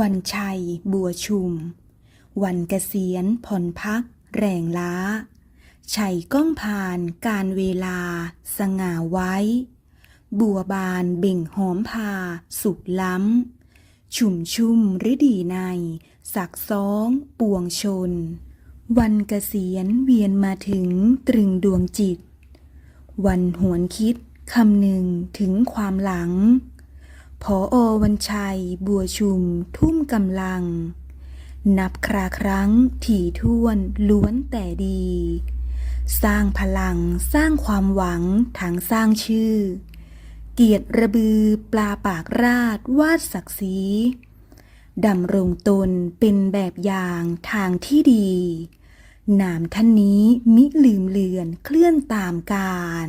วันชัย บัวชุม วันเกษียณผ่อนพัก แรงล้า ชัยก้องผ่านการเวลา สง่าไว้ บัวบานเบ่งหอมพา สุขล้ำ ชุ่มชุ่มฤดีใน สักซ้องปวงชน วันเกษียณเวียนมาถึงตรึงดวงจิต วันหวนคิดคำหนึ่งถึงความหลัง พออวันชัย บัวชุม ทุ่มกำลัง นับคราครั้ง ถี่ถ้วนล้วนแต่ดี สร้างพลังสร้างความหวังทั้งสร้างชื่อ เกียรติระบือปลาปากราดวาดศักดิ์ศรีดำรงตนเป็นแบบอย่างทางที่ดี นามท่านนี้มิลืมเลือนเคลื่อนตามกาล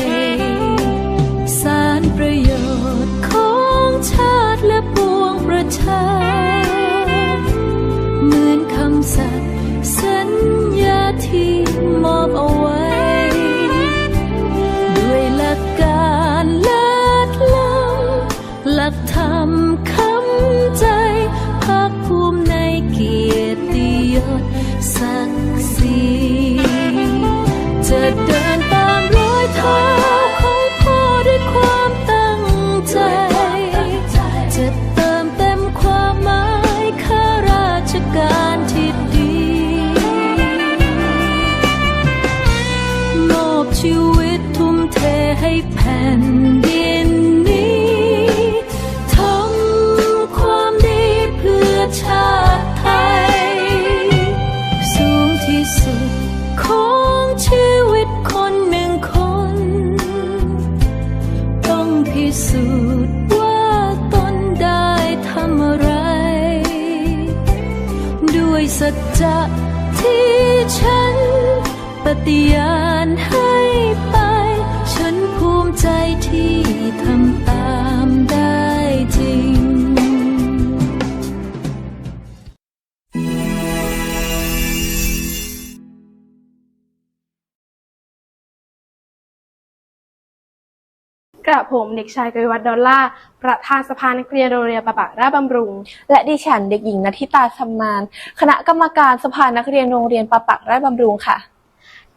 กระผมเด็กชายกวิวัฒน์ดอลล่าประธานสภานักเรียนโรงเรียนประปะราชบำรุง และดิฉันเด็กหญิงนัทิตาชำนาญคณะกรรมการสภานักเรียนโรงเรียนปะปักราชบำรุงค่ะ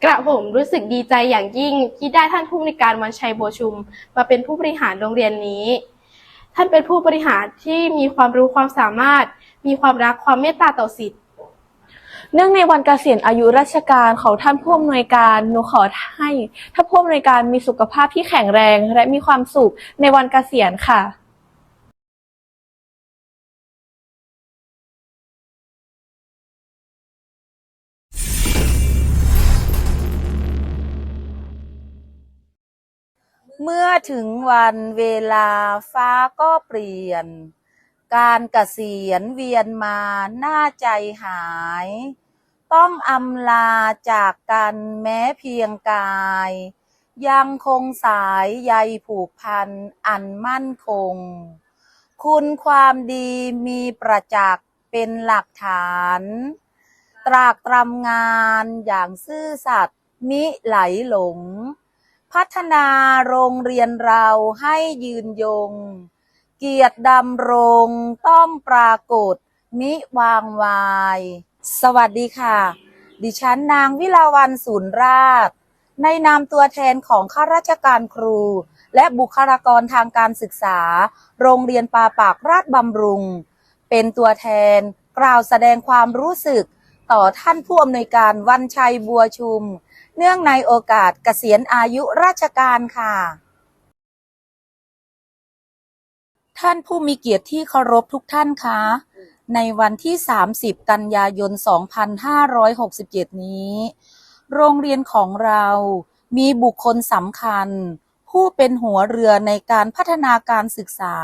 กระผมรู้สึกดีใจอย่างยิ่งที่ได้ท่านผู้บริการวันชัยโบชุม มาเป็นผู้บริหารโรงเรียนนี้ ท่านเป็นผู้บริหารที่มีความรู้ความสามารถ มีความรักความเมตตาต่อสิทธิ เนื่องในวันเกษียณอายุราชการของท่านผู้อำนวยการหนูขอให้ท่านผู้อำนวยการมีสุขภาพที่แข็งแรง และมีความสุขในวันเกษียณค่ะเมื่อถึงวันเวลาฟ้าก็เปลี่ยน การเกษียณเวียนมาหน้าใจหาย ต้องอำลาจากกันแม้เพียงกาย ยังคงสายใยผูกพันอันมั่นคง คุณความดีมีประจักษ์เป็นหลักฐาน ตรากตรำงานอย่างซื่อสัตย์มิไหลหลง พัฒนาโรงเรียนเราให้ยืนยง เกียรติดำรงต้องปรากฏมิวางวาย สวัสดีค่ะ ดิฉันนางวิลาวันศูนย์ราช ในนามตัวแทนของข้าราชการครู และบุคลากรทางการศึกษา โรงเรียนปาปากราชบำรุง เป็นตัวแทนกล่าวแสดงความรู้สึก ต่อท่านผู้อำนวยการวันชัยบัวชุม เนื่องในโอกาสเกษียณอายุราชการค่ะ ท่านผู้มีเกียรติที่เคารพทุกท่านคะ ในวันที่ 30 กันยายน 2567 นี้ โรงเรียนของเรามีบุคคลสำคัญ ผู้เป็นหัวเรือในการพัฒนาการศึกษา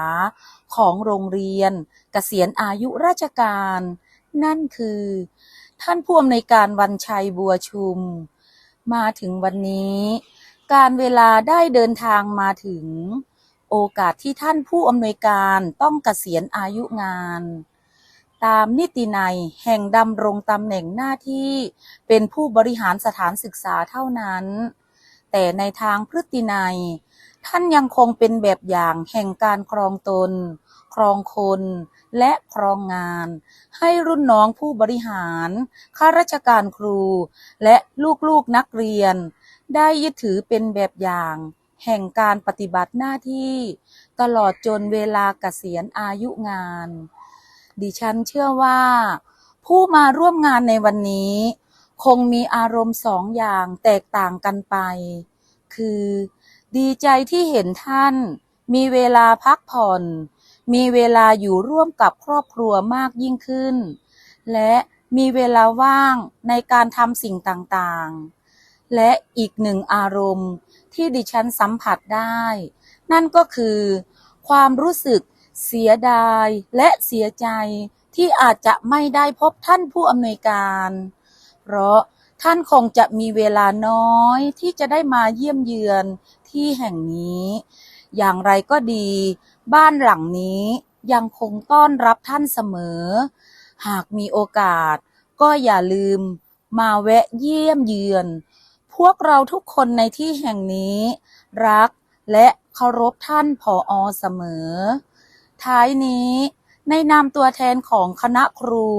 ของโรงเรียนกเกษียณอายุราชการ นั่นคือ ท่านผู้อำนวยการวันชัยบัวชุม มาถึงวันนี้ การเวลาได้เดินทางมาถึง โอกาสที่ท่านผู้อำนวยการต้องกเกษียณอายุงาน ตามนิตินัยแห่งดำรงตำแหน่งหน้าที่เป็นผู้บริหารสถานศึกษาเท่านั้น แต่ในทางพฤตินัย ท่านยังคงเป็นแบบอย่างแห่งการครองตน ครองคนและครองงาน ให้รุ่นน้องผู้บริหาร ข้าราชการครู และลูกๆนักเรียน ได้ยึดถือเป็นแบบอย่าง แห่งการปฏิบัติหน้าที่ ตลอดจนเวลาเกษียณอายุงาน ดิฉันเชื่อว่า ผู้มาร่วมงานในวันนี้ คงมีอารมณ์สองอย่างแตกต่างกันไป คือ ดีใจที่เห็นท่าน มีเวลาพักผ่อน มีเวลาอยู่ร่วมกับครอบครัวมากยิ่งขึ้น และมีเวลาว่างในการทำสิ่งต่างๆ และอีกหนึ่งอารมณ์ที่ดิฉันสัมผัสได้ นั่นก็คือ ความรู้สึก เสียดายและเสียใจที่อาจจะไม่ได้พบท่านผู้อำนวยการ เพราะท่านคงจะมีเวลาน้อยที่จะได้มาเยี่ยมเยือนที่แห่งนี้ อย่างไรก็ดี บ้านหลังนี้ยังคงต้อนรับท่านเสมอ หากมีโอกาส ก็อย่าลืมมาแวะเยี่ยมเยือน พวกเราทุกคนในที่แห่งนี้ รักและเคารพท่านผออเสมอ ท้ายนี้ ในนามตัวแทนของคณะครู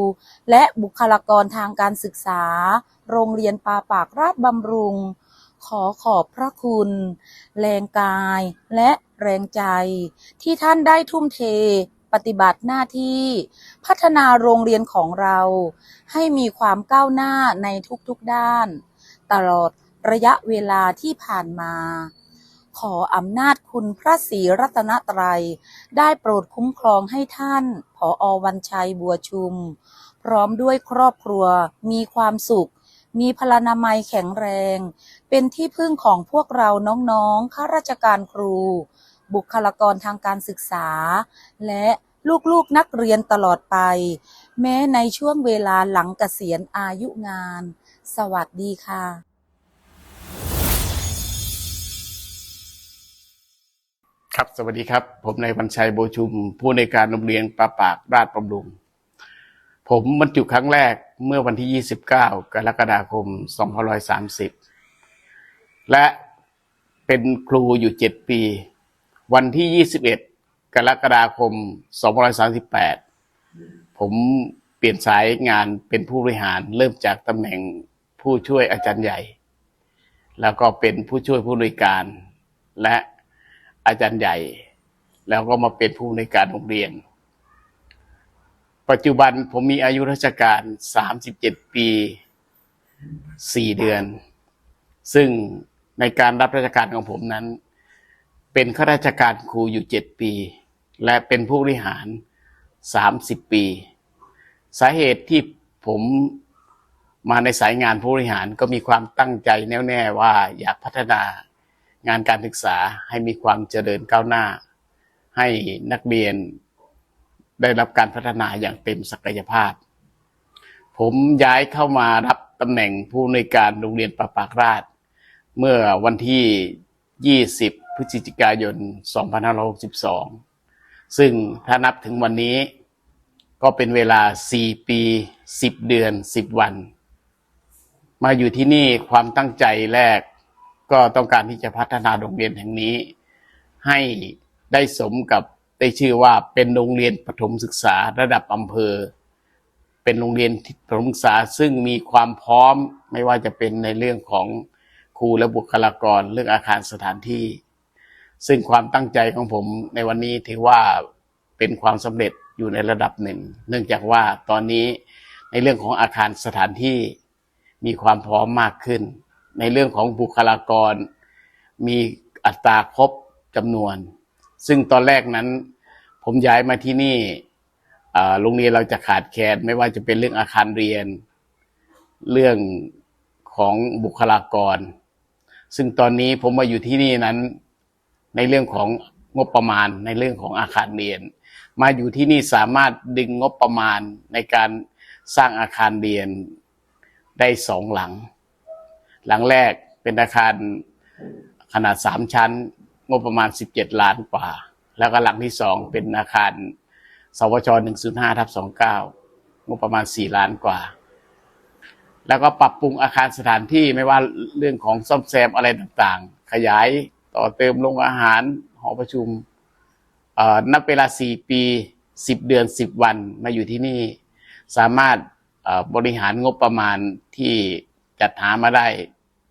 และบุคลากรทางการศึกษา โรงเรียนปาปากราชบำรุง ขอขอบพระคุณ แรงกายและแรงใจ ที่ท่านได้ทุ่มเทปฏิบัติหน้าที่ พัฒนาโรงเรียนของเรา ให้มีความก้าวหน้าในทุกๆด้าน ตลอดระยะเวลาที่ผ่านมา ขออำนาจคุณพระศรีรัตนตรัย ได้โปรดคุ้มครองให้ท่านผออวันชัยบัวชุม พร้อมด้วยครอบครัวมีความสุข มีพลานามัยแข็งแรง เป็นที่พึ่งของพวกเราน้องๆข้าราชการครู บุคลากรทางการศึกษา และลูกๆนักเรียนตลอดไป แม้ในช่วงเวลาหลังเกษียณอายุงาน สวัสดีค่ะ ครับสวัสดีครับ ผมนายวันชัยโบชุม ผู้ในการโรงเรียนปราปากราชบำรุง ผมบรรจุครั้งแรกเมื่อวันที่ 29 กรกฎาคม 2530 และเป็นครูอยู่ 7 ปี วันที่ 21 กรกฎาคม 2538 ผมเปลี่ยนสายงานเป็นผู้บริหารเริ่มจากตำแหน่งผู้ช่วยอาจารย์ใหญ่ แล้วก็เป็นผู้ช่วยผู้อำนวยการ และ อาจารย์ใหญ่ แล้วก็มาเป็นผู้ในการโรงเรียน ปัจจุบันผมมีอายุราชการ 37 ปี 4 เดือน ซึ่งในการรับราชการของผมนั้น เป็นข้าราชการครูอยู่ 7 ปี และเป็นผู้บริหาร 30 ปี สาเหตุที่ผมมาในสายงานผู้บริหารก็มีความตั้งใจแน่วแน่ว่าอยากพัฒนา งานการศึกษาให้มีความเจริญก้าวหน้า ให้นักเรียนได้รับการพัฒนาอย่างเต็มศักยภาพ ผมย้ายเข้ามารับตำแหน่งผู้อำนการโรงเรียนประปากราช เมื่อวันที่ 20 พฤศจิกายน 2562 ซึ่งถ้านับถึงวันนี้ก็เป็นเวลา 4 ปี 10 เดือน 10 วัน มาอยู่ที่นี่ความตั้งใจแรก ก็ต้องการที่จะพัฒนาโรงเรียนแห่งนี้ ให้ได้สมกับได้ชื่อว่าเป็นโรงเรียนประถมศึกษาระดับอำเภอ เป็นโรงเรียนประถมศึกษาซึ่งมีความพร้อมไม่ว่าจะเป็นในเรื่องของครูและบุคลากรเรื่องอาคารสถานที่ ซึ่งความตั้งใจของผมในวันนี้ถือว่าเป็นความสำเร็จอยู่ในระดับหนึ่ง เนื่องจากว่าตอนนี้ในเรื่องของอาคารสถานที่มีความพร้อมมากขึ้น ในเรื่องของบุคลากร มีอัตราครบจำนวน ซึ่งตอนแรกนั้น ผมย้ายมาที่นี่โรงเรียนเราจะขาดแคลนไม่ว่าจะเป็นเรื่องอาคารเรียน เรื่องของบุคลากร ซึ่งตอนนี้ผมมาอยู่ที่นี่นั้น ในเรื่องของงบประมาณ ในเรื่องของอาคารเรียน มาอยู่ที่นี่สามารถดึงงบประมาณในการสร้างอาคารเรียนได้สองหลัง หลังแรกเป็นอาคารขนาดสามชั้น งบประมาณสิบเจ็ดล้านกว่า แล้วก็หลังที่สองเป็นอาคารสวชหนึ่งศูนย์ห้าทับสองเก้างบประมาณสี่ล้านกว่า แล้วก็ปรับปรุงอาคารสถานที่ไม่ว่าเรื่องของซ่อมแซมอะไรต่างๆ ขยายต่อเติมโรงอาหารหอประชุมอ่อนับเวลาสี่ปีสิบเดือนสิบวันมาอยู่ที่นี่ สามารถอ่อบริหารงบประมาณที่ จัดหามาได้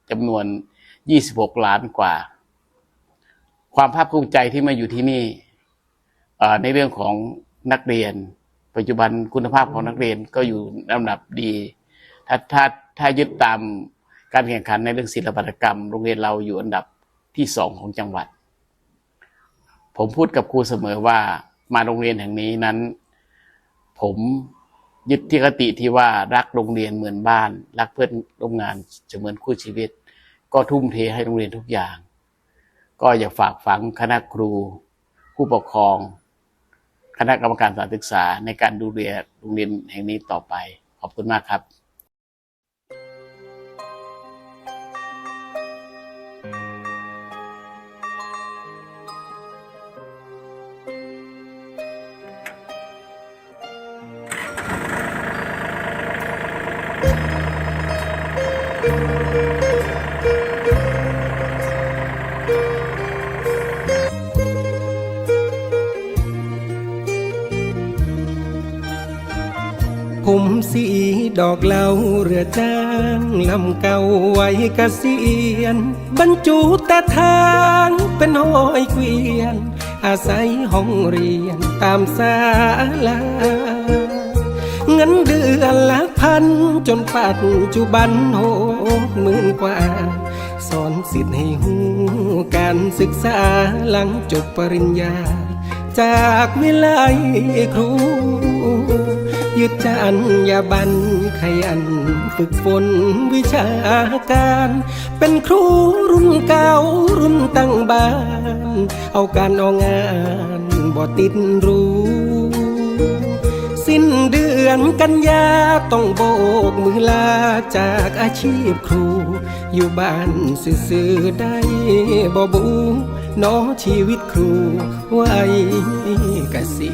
จำนวน 26 ล้านกว่า ความภาคภูมิใจที่มาอยู่ที่นี่ในเรื่องของนักเรียน ปัจจุบันคุณภาพของนักเรียนก็อยู่ลำดับดี ถ้าถ้าถ้ายึดตามการแข่งขันในเรื่องศิลปกรรม โรงเรียนเราอยู่อันดับที่สองของจังหวัด ผมพูดกับครูเสมอว่ามาโรงเรียนแห่งนี้นั้น ผม ยึดที่คติที่ว่ารักโรงเรียนเหมือนบ้าน รักเพื่อนร่วมงานจะเหมือนคู่ชีวิต ก็ทุ่มเทให้โรงเรียนทุกอย่าง ก็อยากฝากฝังคณะครู ผู้ปกครอง คณะกรรมการสถานศึกษาในการดูแลโรงเรียนแห่งนี้ต่อไป ขอบคุณมากครับ ผมสีดอกเหลาเรือจ้างลำเก่าไว้เกษียณบรรจุตาทางเป็นห้อยเกวียน อาศัยห้องเรียนตามศาลา งินเดือนลักพัน จนปัจจุบันหกหมื่นกว่า สอนสิทธิ์ให้หูการศึกษาหลังจบปริญญา จากวิไลครู ยึดจรรยาบรรณขยันฝึกฝนวิชาการ เป็นครูรุ่นเก่ารุ่นตั้งบ้าน เอาการเอางานบ่ติดรู้ สิ้นเดือนกันยาต้องโบกมือลาจากอาชีพครู อยู่บ้านซื่อๆได้บ่บูน้อชีวิตครูไว้เกษี